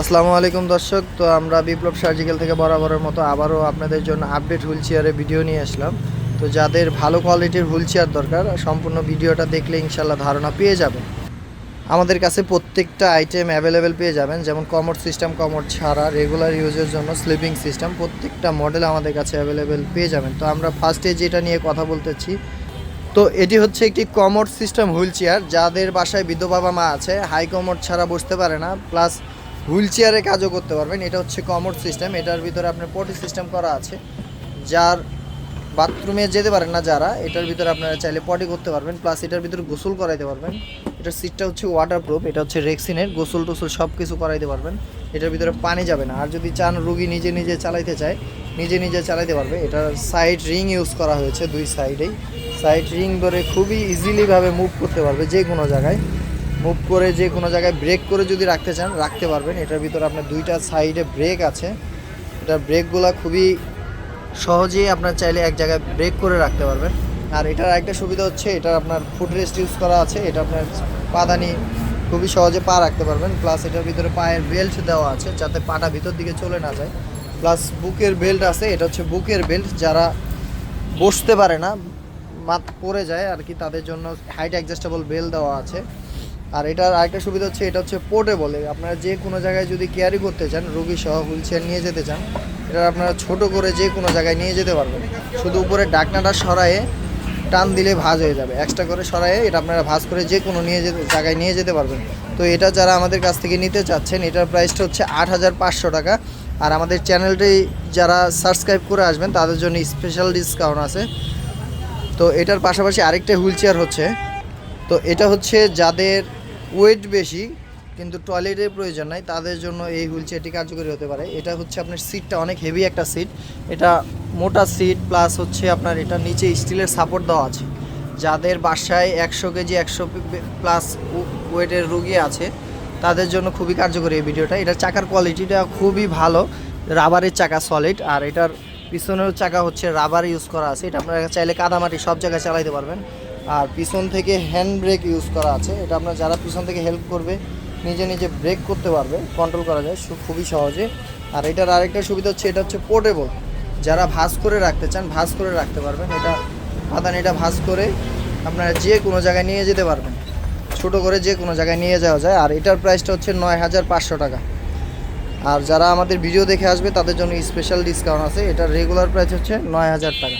আসসালামু আলাইকুম দর্শক, তো আমরা বিপ্লব সার্জিক্যাল থেকে বরাবরের মতো আবারও আপনাদের জন্য আপডেট হুইল চেয়ারে ভিডিও নিয়ে আসলাম। তো যাদের ভালো কোয়ালিটির হুইল চেয়ার দরকার, সম্পূর্ণ ভিডিওটা দেখলে ইনশাল্লাহ ধারণা পেয়ে যাবেন। আমাদের কাছে প্রত্যেকটা আইটেম অ্যাভেলেবেল পেয়ে যাবেন, যেমন কমোড সিস্টেম কমোড ছাড়া রেগুলার ইউজের জন্য স্লিপিং সিস্টেম প্রত্যেকটা মডেল আমাদের কাছে অ্যাভেলেবেল পেয়ে যাবেন। তো আমরা ফার্স্টে যেটা নিয়ে কথা বলতেছি, তো এটি হচ্ছে একটি কমোড সিস্টেম হুইল চেয়ার। যাদের বাসায় বৃদ্ধ বাবা মা আছে হাই কমোড ছাড়া বসতে পারে না প্লাস হুইল চেয়ারে কাজও করতে পারবেন। এটা হচ্ছে কমোড সিস্টেম। এটার ভিতরে আপনার পটি সিস্টেম করা আছে। যার বাথরুমে যেতে পারেন না যারা, এটার ভিতরে আপনারা চাইলে পটি করতে পারবেন। প্লাস এটার ভিতরে গোসল করাইতে পারবেন। এটার সিটটা হচ্ছে ওয়াটারপ্রুফ এটা হচ্ছে রেক্সিনের। গোসল টোসল সব কিছু করাইতে পারবেন। এটার ভিতরে পানি যাবে না। আর যদি চান রুগী নিজে নিজে চালাইতে চায়, নিজে নিজে চালাইতে পারবে। এটার সাইড রিং ইউজ করা হয়েছে দুই সাইডেই সাইড রিং ধরে খুবই ইজিলিভাবে মুভ করতে পারবে যে কোনো জায়গায়। মুভ করে যে কোনো জায়গায় ব্রেক করে যদি রাখতে চান, রাখতে পারবেন। এটার ভিতরে আপনার দুইটা সাইডে ব্রেক আছে। এটার ব্রেকগুলো খুবই সহজেই আপনার চাইলে এক জায়গায় ব্রেক করে রাখতে পারবেন। আর এটার একটা সুবিধা হচ্ছে, এটা আপনার ফুট রেস্ট ইউজ করা আছে। এটা আপনার পাদানি খুবই সহজে পা রাখতে পারবেন। প্লাস এটার ভিতরে পায়ের বেল্ট দেওয়া আছে, যাতে পাটা ভিতর দিকে চলে না যায়। প্লাস বুকের বেল্ট আছে, এটা হচ্ছে বুকের বেল্ট যারা বসতে পারে না মাত পড়ে যায় আর কি, তাদের জন্য হাইট অ্যাডজাস্টেবল বেল দেওয়া আছে। আর এটার আরেকটা সুবিধা হচ্ছে, এটা হচ্ছে পোর্টেবল আপনারা যে কোনো জায়গায় যদি ক্যারি করতে চান রুগী সহ হুইল নিয়ে যেতে চান, এটা আপনারা ছোট করে যে কোনো জায়গায় নিয়ে যেতে পারবেন। শুধু উপরে ডাকনাটা সরায়ে টান দিলে ভাঁজ হয়ে যাবে। এক্সট্রা করে সরায়ে এটা আপনারা ভাঁজ করে যে কোনো নিয়ে যেতে, জায়গায় নিয়ে যেতে পারবেন। তো এটা যারা আমাদের কাছ থেকে নিতে চাচ্ছেন, এটার প্রাইসটা হচ্ছে আট হাজার পাঁচশো টাকা। আর আমাদের চ্যানেলটি যারা সাবস্ক্রাইব করে আসবেন, তাদের জন্য স্পেশাল ডিসকাউন্ট আছে। তো এটার পাশাপাশি আরেকটা হুইল চেয়ার হচ্ছে। তো এটা হচ্ছে যাদের ওয়েট বেশি, কিন্তু টয়লেটের প্রয়োজন নাই, তাদের জন্য এই হুইল চেয়ারটি কার্যকরী হতে পারে। এটা হচ্ছে আপনার সিটটা অনেক হেভি একটা সিট এটা মোটা সিট প্লাস হচ্ছে আপনার এটা নিচে স্টিলের সাপোর্ট দেওয়া আছে। যাদের বাসায় একশো কেজি, একশো প্লাস ওয়েটের রুগী আছে, তাদের জন্য খুবই কার্যকরী এই ভিডিওটা। এটার চাকার কোয়ালিটিটা খুবই ভালো রাবারের চাকা সলিড আর এটার পিছনের চাকা হচ্ছে রাবার ইউজ করা আছে। এটা আপনারা চাইলে কাদামাটি সব জায়গায় চালাইতে পারবেন। আর পিছন থেকে হ্যান্ড ব্রেক ইউজ করা আছে। এটা আপনার যারা পিছন থেকে হেল্প করবে, নিজে নিজে ব্রেক করতে পারবে কন্ট্রোল করা যায় খুবই সহজে। আর এটার আরেকটা সুবিধা হচ্ছে, এটা হচ্ছে পোর্টেবল যারা ভাঁজ করে রাখতে চান, ভাঁজ করে রাখতে পারবেন। এটা পাতান এটা ভাঁজ করে আপনারা যে কোনো জায়গায় নিয়ে যেতে পারবেন। ছোট করে যে কোনো জায়গায় নিয়ে যাওয়া যায়। আর এটার প্রাইসটা হচ্ছে নয় হাজার পাঁচশো টাকা। আর যারা আমাদের ভিডিও দেখে আসবে, তাদের জন্য স্পেশাল ডিসকাউন্ট আছে। এটার রেগুলার প্রাইস হচ্ছে নয় হাজার টাকা।